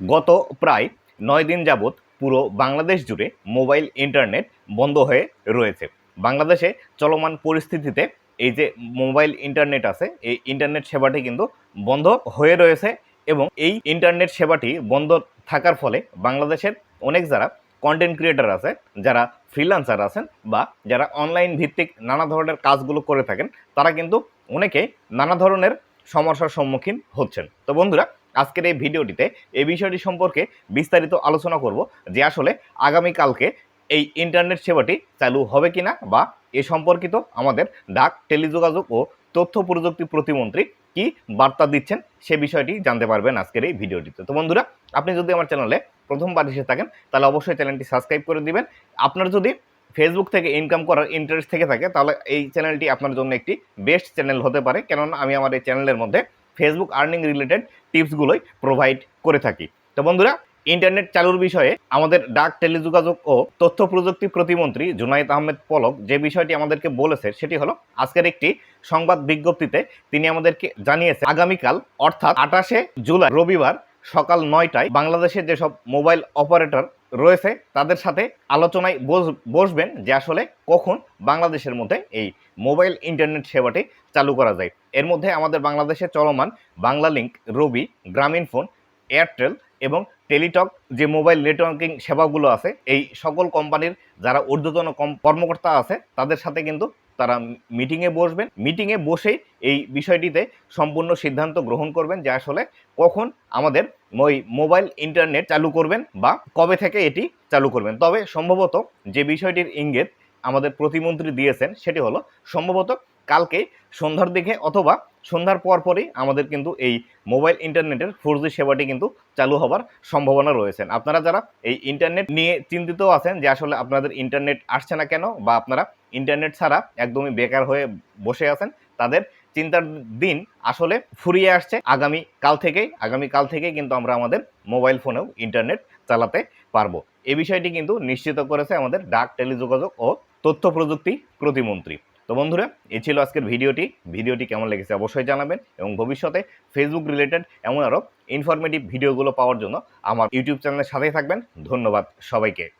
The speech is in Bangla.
গত প্রায় নয় দিন যাবৎ পুরো বাংলাদেশ জুড়ে মোবাইল ইন্টারনেট বন্ধ হয়ে রয়েছে। বাংলাদেশে চলমান পরিস্থিতিতে এই যে মোবাইল ইন্টারনেট আছে, এই ইন্টারনেট সেবাটি কিন্তু বন্ধ হয়ে রয়েছে এবং এই ইন্টারনেট সেবাটি বন্ধ থাকার ফলে বাংলাদেশের অনেক যারা কন্টেন্ট ক্রিয়েটার আছে, যারা ফ্রিল্যান্সার আছেন বা যারা অনলাইন ভিত্তিক নানা ধরনের কাজগুলো করে থাকেন, তারা কিন্তু অনেকেই নানা ধরনের সমস্যার সম্মুখীন হচ্ছেন। তো বন্ধুরা আজকের এই ভিডিওটিতে এই বিষয়টি সম্পর্কে বিস্তারিত আলোচনা করব যে আসলে আগামীকালকে এই ইন্টারনেট সেবাটি চালু হবে কিনা বা এ সম্পর্কিত আমাদের ডাক, টেলিযোগাযোগ ও তথ্য প্রযুক্তি প্রতিমন্ত্রী কি বার্তা দিচ্ছেন সে বিষয়টি জানতে পারবেন আজকের এই ভিডিওটিতে। তো বন্ধুরা, আপনি যদি আমার চ্যানেলে প্রথমবার এসে থাকেন, তাহলে অবশ্যই চ্যানেলটি সাবস্ক্রাইব করে দিবেন। আপনার যদি ফেসবুক থেকে ইনকাম করার ইন্টারেস্ট থেকে থাকে, তাহলে এই চ্যানেলটি আপনার জন্য একটি বেস্ট চ্যানেল হতে পারে। কেননা আমি আমার এই চ্যানেলের মধ্যে ফেসবুক আর্নিং রিলেটেড টিপসগুলোই প্রোভাইড করে থাকি। তো বন্ধুরা ইন্টারনেট চালুর বিষয়ে আমাদের ডাক, টেলিযোগাযোগ ও তথ্য প্রযুক্তি প্রতিমন্ত্রী জুনাইদ আহমেদ পলক যে বিষয়টি আমাদেরকে বলেছে, সেটি হলো আজকের একটি সংবাদ বিজ্ঞপ্তিতে তিনি আমাদেরকে জানিয়েছে আগামীকাল অর্থাৎ আঠাশে জুলাই রবিবার সকাল নয়টায় বাংলাদেশের যেসব মোবাইল অপারেটর রয়েছে, তাদের সাথে আলোচনায় বস- বসবেন যে আসলে কখন বাংলাদেশের মধ্যে এই মোবাইল ইন্টারনেট সেবাটি চালু করা যায়। এর মধ্যে আমাদের বাংলাদেশে চলমান বাংলা লিঙ্ক রবি, গ্রামীণ ফোন, এয়ারটেল এবং টেলিটক যে মোবাইল নেটওয়ার্কিং সেবাগুলো আছে, এই সকল কোম্পানির যারা ঊর্ধ্বতন কর্মকর্তা আছে, তাদের সাথে কিন্তু তারা মিটিংয়ে বসবেন। মিটিংয়ে বসেই এই বিষয়টিতে সম্পূর্ণ সিদ্ধান্ত গ্রহণ করবেন যে আসলে কখন আমাদের ওই মোবাইল ইন্টারনেট চালু করবেন বা কবে থেকে এটি চালু করবেন। তবে সম্ভবত যে বিষয়টির ইঙ্গিত আমাদের প্রতিমন্ত্রী দিয়েছেন সেটি হলো, সম্ভবত কালকে সন্ধ্যার দিকে অথবা সন্ধ্যার পর পরই আমাদের কিন্তু এই মোবাইল ইন্টারনেটের ফোর জি সেবাটি কিন্তু চালু হবার সম্ভাবনা রয়েছে। আপনারা যারা এই ইন্টারনেট নিয়ে চিন্তিত আছেন যে আসলে আপনাদের ইন্টারনেট আসছে না কেন বা আপনারা ইন্টারনেট ছাড়া একদমই বেকার হয়ে বসে আছেন, তাদের চিন্তার দিন আসলে ফুরিয়ে আসছে। আগামী কাল থেকেই, আগামী কাল থেকেই কিন্তু আমরা আমাদের মোবাইল ফোনেও ইন্টারনেট চালাতে পারব। এ বিষয়টি কিন্তু নিশ্চিত করেছে আমাদের ডাক, টেলিযোগাযোগ ও তথ্য প্রযুক্তি প্রতিমন্ত্রী। তো বন্ধুরা, এ ছিল আজকের ভিডিওটি। ভিডিওটি কেমন লেগেছে অবশ্যই জানাবেন এবং ভবিষ্যতে ফেসবুক রিলেটেড এমন আরও ইনফরমেটিভ ভিডিওগুলো পাওয়ার জন্য আমার ইউটিউব চ্যানেলের সাথেই থাকবেন। ধন্যবাদ সবাইকে।